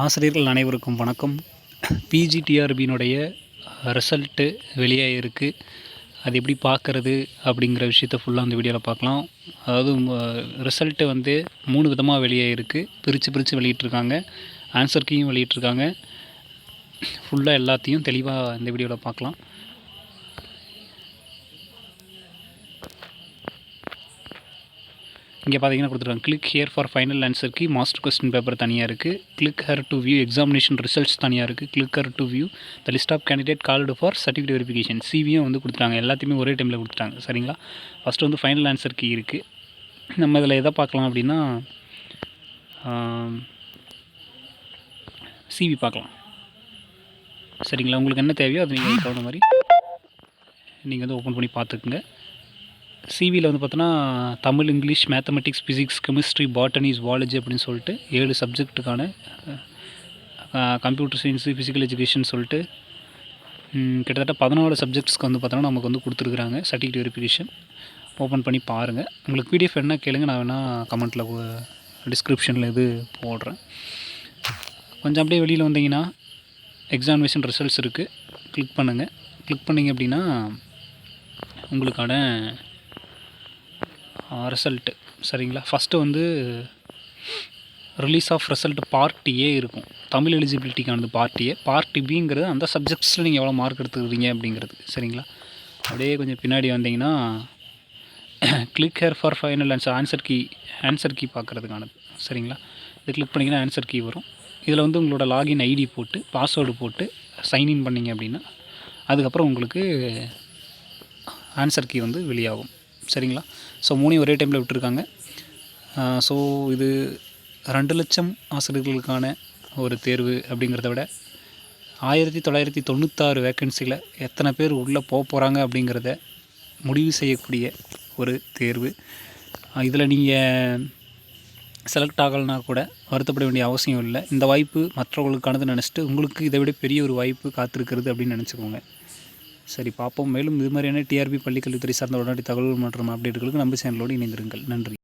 ஆசிரியர்கள் அனைவருக்கும் வணக்கம். பிஜிடிஆர்பியினுடைய ரிசல்ட்டு வெளியாகிருக்கு அது எப்படி பார்க்குறது அப்படிங்கிற விஷயத்த ஃபுல்லாக அந்த வீடியோவில் பார்க்கலாம். அதாவது ரிசல்ட்டு வந்து மூணு விதமாக வெளியாகிருக்கு பிரித்து பிரித்து வெளியிட்ருக்காங்க ஆன்சர் கீயும் வெளியிட்ருக்காங்க ஃபுல்லாக எல்லாத்தையும் தெளிவாக இந்த வீடியோவில் பார்க்கலாம். இங்கே பார்த்தீங்கன்னா கொடுத்துருக்காங்க. Click here for final answer master question paper தனியாக இருக்குது click here to view examination results தனியாக இருக்குது click here to view the list of candidate called for certificate verification சிவியும் வந்து கொடுத்துட்டாங்க. எல்லாத்தையுமே ஒரே டைமில் கொடுத்துட்டாங்க. சரிங்களா? ஃபஸ்ட்டு வந்து ஃபைனல் ஆன்சர் கீ இருக்குது நம்ம இதில் எதை பார்க்கலாம் அப்படின்னா சிவி பார்க்கலாம். சரிங்களா? உங்களுக்கு என்ன தேவையோ அது நீங்கள் தகுந்த மாதிரி நீங்கள் வந்து ஓப்பன் பண்ணி பார்த்துக்குங்க. சிவியில் வந்து பார்த்தோன்னா Tamil English mathematics physics chemistry botany zoology அப்படின்னு சொல்லிட்டு ஏழு சப்ஜெக்ட்டுக்கான கம்ப்யூட்டர் சயின்ஸு ஃபிசிக்கல் எஜுகேஷன் சொல்லிட்டு கிட்டத்தட்ட பதினாலு சப்ஜெக்ட்ஸ்க்கு வந்து பார்த்தோன்னா நமக்கு வந்து கொடுத்துருக்குறாங்க சர்டிஃபிகேட் வெரிஃபிகேஷன் ஓப்பன் பண்ணி பாருங்கள் உங்களுக்கு பிடிஎஃப் என்ன கேளுங்க. நான் வேணால் கமெண்ட்டில் டிஸ்கிரிப்ஷனில் இது போடுறேன். கொஞ்சம் அப்படியே வெளியில் வந்தீங்கன்னா எக்ஸாமினேஷன் ரிசல்ட்ஸ் இருக்குது கிளிக் பண்ணுங்கள் கிளிக் பண்ணிங்க அப்படின்னா உங்களுக்கான ரிசல்ட்டு சரிங்களா? ஃபஸ்ட்டு வந்து release of result part A இருக்கும். தமிழ் எலிஜிபிலிட்டிக்கானது பார்ட் ஏ பார்ட் பிங்கிறது அந்த சப்ஜெக்ட்ஸில் நீங்கள் எவ்வளோ மார்க் எடுத்துக்கிறீங்க அப்படிங்கிறது. சரிங்களா? அப்படியே கொஞ்சம் பின்னாடி வந்தீங்கன்னா click here for final answer answer key answer key பார்க்குறதுக்கானது. சரிங்களா? இது கிளிக் பண்ணிங்கன்னா ஆன்சர் கீ வரும். இதில் வந்து உங்களோட லாகின் ஐடி போட்டு பாஸ்வேர்டு போட்டு சைன்இன் பண்ணிங்க அப்படின்னா அதுக்கப்புறம் உங்களுக்கு ஆன்சர் கீ வந்து வெளியாகும். சரிங்களா? ஸோ மூணையும் ஒரே டைமில் விட்டுருக்காங்க. ஸோ இது ரெண்டு லட்சம் ஆசிரியர்களுக்கான ஒரு தேர்வு அப்படிங்கிறத விட ஆயிரத்தி தொள்ளாயிரத்தி தொண்ணூத்தாறு வேக்கன்சியில் எத்தனை பேர் உள்ளே போக போகிறாங்க அப்படிங்கிறத முடிவு செய்யக்கூடிய ஒரு தேர்வு. இதில் நீங்கள் செலக்ட் ஆகலைனா கூட வருத்தப்பட வேண்டிய அவசியம் இல்லை. இந்த வாய்ப்பு மற்றவர்களுக்கானது நினச்சிட்டு உங்களுக்கு இதை விட பெரிய ஒரு வாய்ப்பு காத்திருக்கிறது அப்படின்னு நினச்சிக்கோங்க. சரி பார்ப்போம். மேலும் இது மாதிரியான டிஆர்பி பள்ளிக்கல்வித்துறை சார்ந்த உடனடி தகவல் மற்றும் அப்டேட்டுகளுக்கு நம்ம சேனலோடு இணைந்திருங்கள். நன்றி.